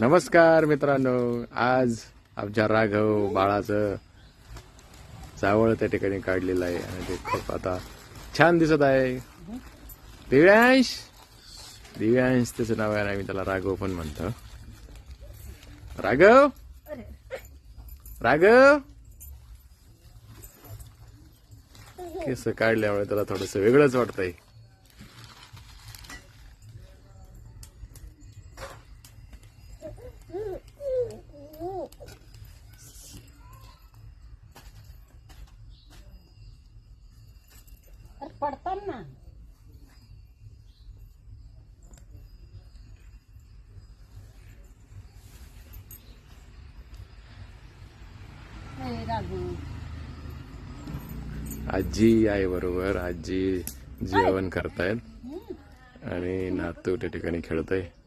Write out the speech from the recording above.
नमस्कार मित्रांनो. आज आमच्या राघव बाळाचं जावळ त्या ठिकाणी काढलेलं आहे आणि ते खूप आता छान दिसत आहे. दिव्यांश? दिव्यांश त्याचं नाव आहे आम्ही त्याला राघव पण म्हणतो. राघव? राघव? केस काढल्यामुळे त्याला थोडस वेगळंच वाटतंय. ना. आजी आहे बरोबर आजी जेवण करतायत आणि नातू त्या ठिकाणी खेळत आहे